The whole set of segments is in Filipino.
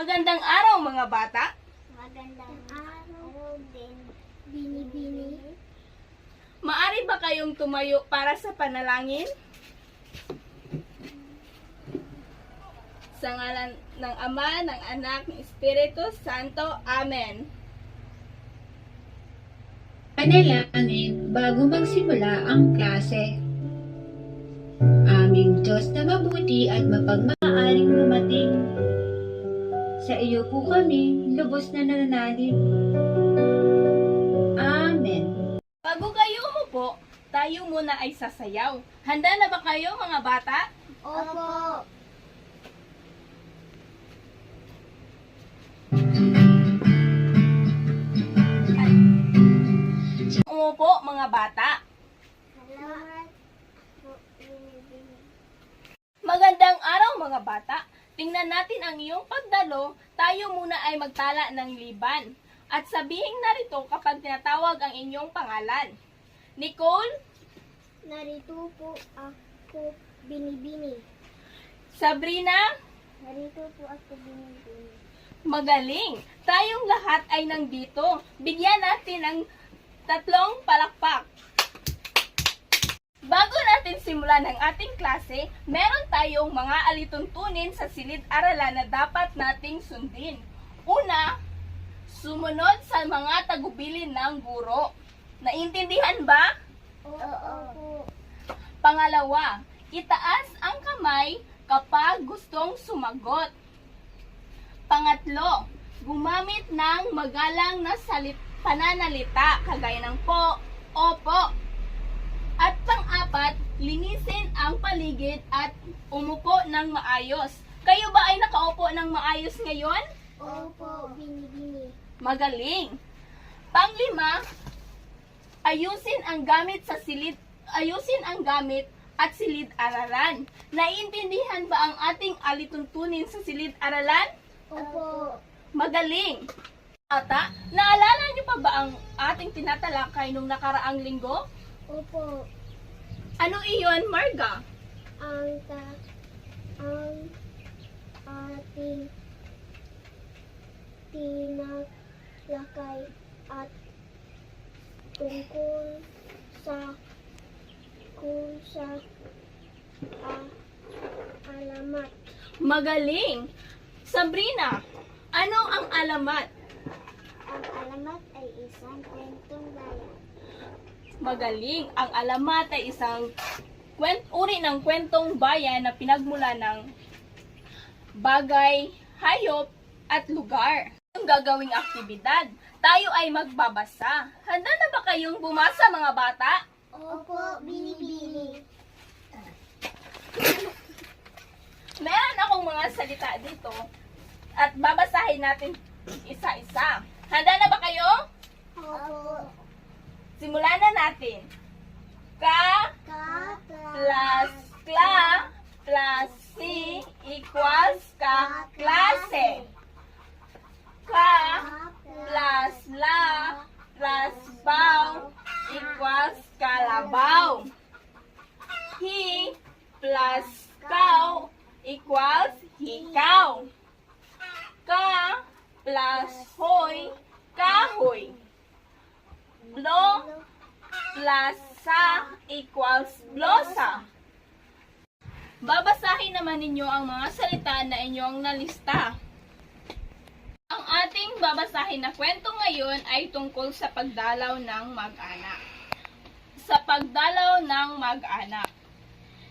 Magandang araw mga bata. Magandang araw din, Bini-bini. Maari ba kayong tumayo para sa panalangin? Sa ngalan ng Ama, ng Anak, ng Espiritu Santo. Amen. Panalangin bago magsimula ang klase. Aming Diyos na mabuti at lumating. Sa iyo po kami lubos na nananalig. Amen. Bago kayo umupo, tayo muna ay sasayaw. Handa na ba kayo mga bata? Opo. Umupo mga bata. Magandang araw mga bata. Tingnan natin ang iyong pagdalo. Tayo muna ay magtala ng liban. At sabihin narito kapag tinatawag ang inyong pangalan. Nicole, Narito po ako, Bini-bini. Sabrina, Narito po ako, Bini-bini. magaling. Tayong lahat ay nandito. Bigyan natin ng tatlong palakpak. Bago natin simulan ang ating klase, meron tayong mga alituntunin sa silid-aralan na dapat nating sundin. Una, sumunod sa mga tagubilin ng guro. Naintindihan ba? Oo. Pangalawa, itaas ang kamay kapag gustong sumagot. Pangatlo, gumamit ng magalang na salit pananalita kagaya ng po, opo. Linisin ang paligid at umupo ng maayos. Kayo ba ay nakaupo ng maayos ngayon? Opo, Bini-bini. Magaling. Panglima, ayusin ang gamit sa silid ayusin ang gamit at silid-aralan. Naiintindihan ba ang ating alituntunin sa silid-aralan? Opo. Magaling. Ata, naalala niyo pa ba ang ating tinatalakay nung nakaraang linggo? Opo. Ano iyon, Marga? Ang ta ang ating tinalakay at tungkol sa kung sa ah, alamat. Magaling. Sabrina, ano ang alamat? Ang alamat ay isang kwentong bayan. Magaling. Ang alamat ay isang kwent, uri ng kwentong bayan na pinagmula ng bagay, hayop, at lugar. Ang gagawing aktibidad, tayo ay magbabasa. Handa na ba kayong bumasa mga bata? Opo, binibili. Meron akong mga salita dito at babasahin natin isa-isa. Handa na ba kayo? Opo. Simulan na natin. Ka Ka plus kla plus si equals ka klase. Ka plus la plus baw equals kalabaw. He plus cow equals hikaw. Ka plus hoy kahoy. Blo plus sa equals blosa. Babasahin naman ninyo ang mga salita na inyong nalista. Ang ating babasahin na kwento ngayon ay tungkol sa pagdalaw ng mag-anak. Sa pagdalaw ng mag-anak.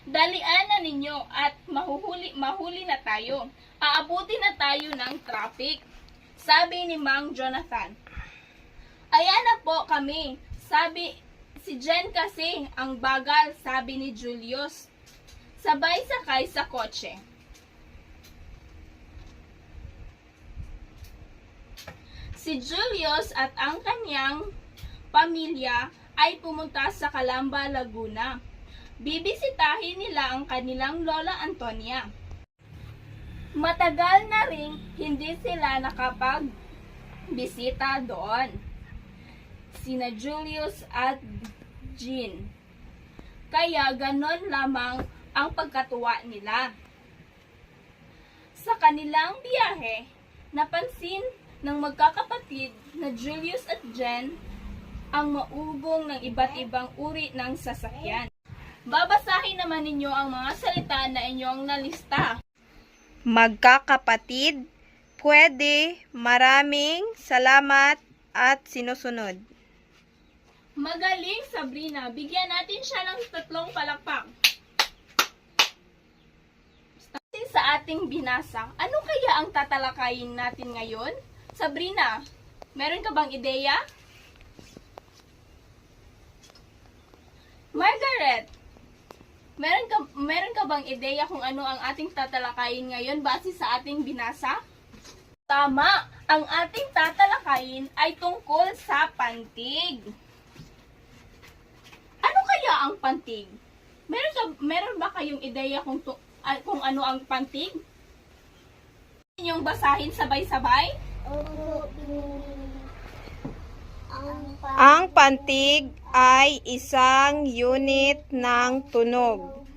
Dalian na ninyo at mahuhuli, mahuli na tayo. Aabuti na tayo ng traffic. Sabi ni Mang Jonathan. Ayan na po kami. Sabi, si Jen kasi ang bagal, sabi ni Julius. Sabay sakay sa kotse. Si Julius at ang kanyang pamilya ay pumunta sa Calamba, Laguna. Bibisitahin nila ang kanilang Lola Antonia. Matagal na rin hindi sila nakapag bisita doon. Sina Julius at Jean. Kaya ganon lamang ang pagkatuwa nila. Sa kanilang biyahe, Napansin ng magkakapatid na Julius at Jen ang maugong ng iba't ibang uri ng sasakyan. Babasahin naman ninyo ang mga salita na inyong nalista. Magkakapatid, pwede, maraming, salamat, at sinusunod. Magaling, Sabrina. Bigyan natin siya ng tatlong palakpak. Starting sa ating binasa, ano kaya ang tatalakayin natin ngayon? Sabrina, meron ka bang ideya? Margaret, meron ka, meron ka bang ideya kung ano ang ating tatalakayin ngayon base sa ating binasa? Tama! Ang ating tatalakayin ay tungkol sa pantig. Ang pantig? Meron, ka, meron ba kayong ideya kung, tu, ah, kung ano ang pantig? Inyong basahin sabay-sabay? Ang pantig ay isang unit ng tunog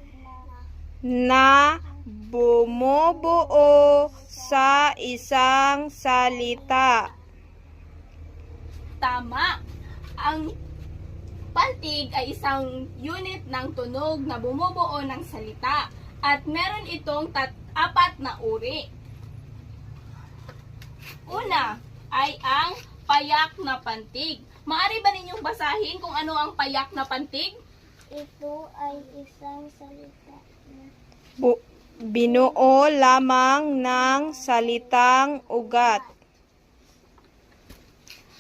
na bumubuo sa isang salita. Tama. Ang pantig ay isang unit ng tunog na bumubuo ng salita at meron itong tat apat na uri. Una ay ang payak na pantig. Maari ba ninyong basahin kung ano ang payak na pantig? ito ay isang salita na Bu- binuo lamang ng salitang ugat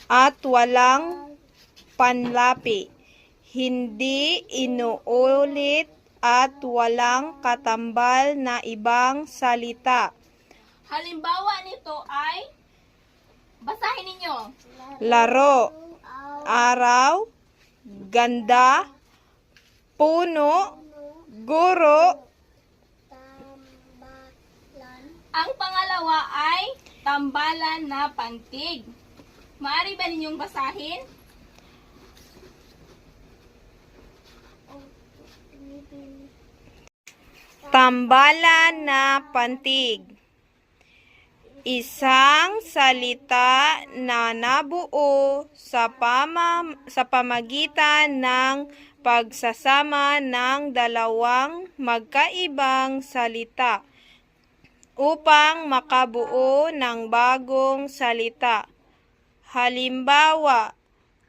at walang panlapi. Hindi inuulit at walang katambal na ibang salita. Halimbawa nito ay basahin ninyo. Laro, araw, ganda, puno, guro, Ang pangalawa ay tambalan na pantig. Maari ba ninyong basahin? o bibili tambalan na pantig. Isang salita na nabuo sa, pama, sa pamagitan ng pagsasama ng dalawang magkaibang salita upang makabuo ng bagong salita. Halimbawa,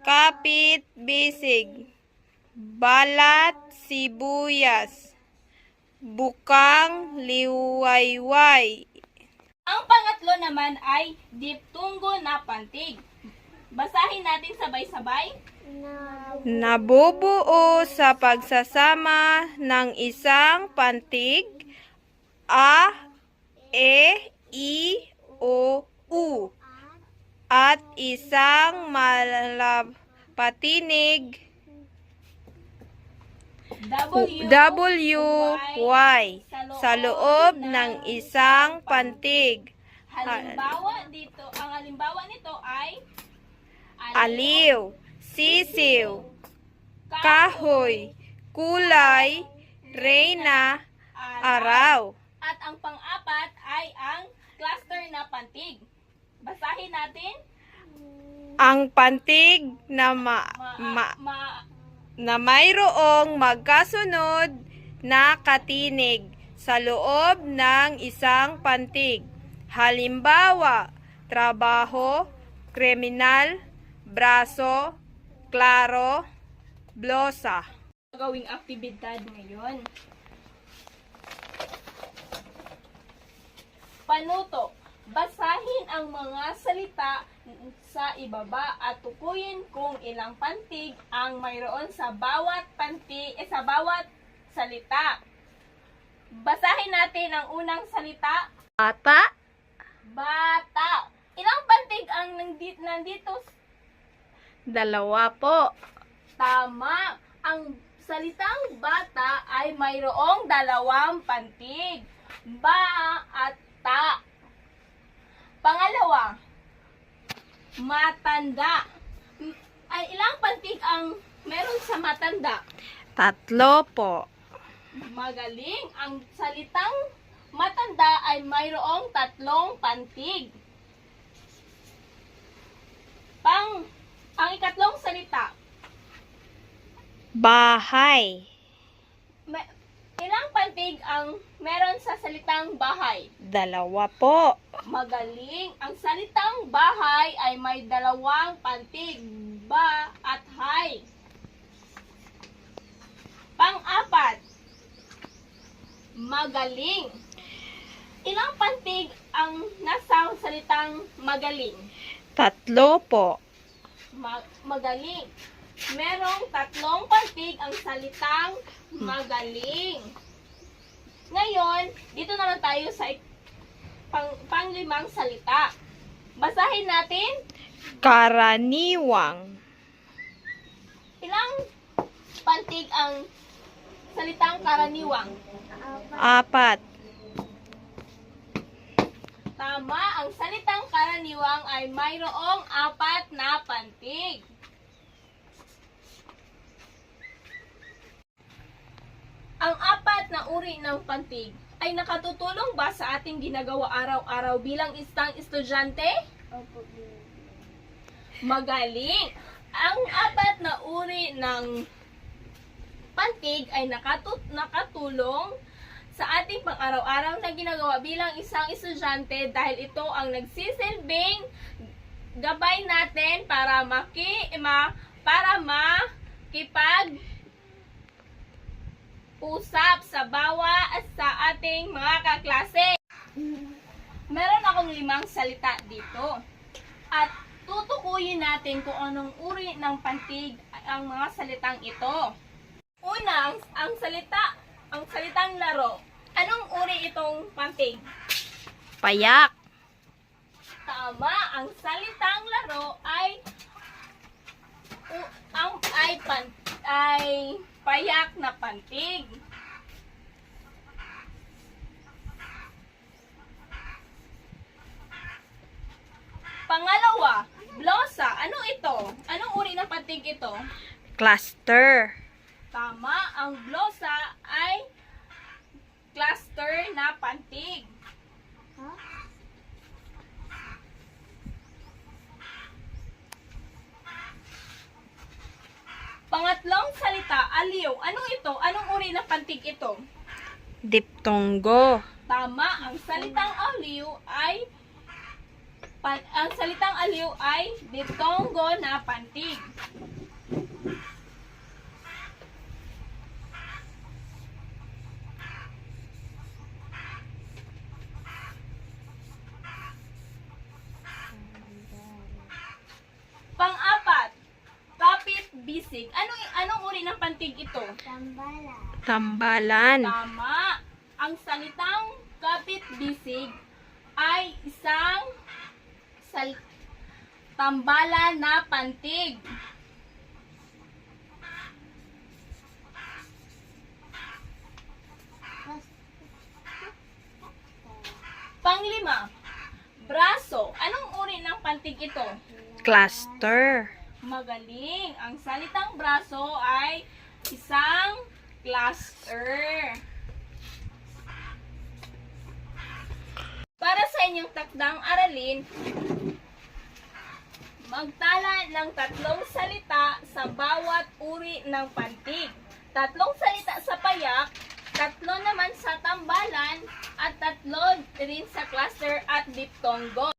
kapit bisig, balat sibuyas, bukang liwayway, Ang pangatlo naman ay diptunggo na pantig. Basahin natin sabay-sabay. na nabubuo sa pagsasama ng isang pantig a, e, i, o, u at isang malapatinig W, W, Y sa loob ng isang pantig. Halimbawa dito, ang halimbawa nito ay Aliw, sisiw, kahoy, kulay, reyna, araw. At ang pang-apat ay ang cluster na pantig. Basahin natin. Ang pantig na ma, Ma, ma- ma- na mayroong magkasunod na katinig sa loob ng isang pantig. Halimbawa, trabaho, kriminal, braso, klaro, blosa. gawing aktibidad ngayon. Panuto. Basahin ang mga salita sa ibaba at tukuyin kung ilang pantig ang mayroon sa bawat panti eh, sa bawat salita. Basahin natin ang unang salita, Ata, bata. Ilang pantig ang nandito, nandito dalawa po. Tama. Ang salitang bata ay mayroong dalawang pantig. Ba at ta. Pangalawa, matanda. Ay, ilang pantig ang meron sa matanda? Tatlo po. Magaling. Ang salitang matanda ay mayroong tatlong pantig. Pang, ang ikatlong salita, Bahay. ma- ilang pantig ang meron sa salitang bahay? Dalawa po. Magaling. Ang salitang bahay ay may dalawang pantig, ba at hay. Pang-apat, magaling. Ilang pantig ang nasa salitang magaling? Tatlo po. Ma- magaling. Merong tatlong pantig ang salitang magaling. Ngayon, dito naman tayo sa pang, panglimang salita. Basahin natin Karaniwang. ilang pantig ang salitang karaniwang. Apat. Tama, ang salitang karaniwang ay mayroong apat na pantig. Ang apat na uri ng pantig ay nakatutulong ba sa ating ginagawa araw-araw bilang isang estudyante? Opo. Magaling! Ang apat na uri ng pantig ay nakatut nakatulong sa ating pang-araw-araw na ginagawa bilang isang estudyante dahil ito ang nagsisilbing gabay natin para maki ma, para makipag usap sa bawa at sa ating mga kaklase. Meron akong limang salita dito. At tutukuyin natin kung anong uri ng pantig ang mga salitang ito. Una, ang, ang salita, ang salitang laro. Anong uri itong pantig? Payak. Tama, ang salitang laro ay ang ay pan ay payak na pantig. Pangalawa, blosa. Ano ito? Anong uri ng pantig ito? Cluster. Tama, ang blosa ay cluster na pantig. Pangatlong salita, aliw. Anong ito? Anong uri ng pantig ito? Diptonggo. Tama, ang salitang aliw ay pan, ang salitang aliw ay ditongo na pantig. Pang-apat, bisig. Anong anong uri ng pantig ito? Tambala. Tambalan. Tama. Ang salitang kapit-bisig ay isang sal tambalan na pantig. Panglima, braso. Anong uri ng pantig ito? Cluster. Magaling. Ang salitang braso ay isang cluster. Para sa inyong takdang aralin, magtala ng tatlong salita sa bawat uri ng pantig. Tatlong salita sa payak, tatlo naman sa tambalan, at tatlo rin sa cluster at diptonggo.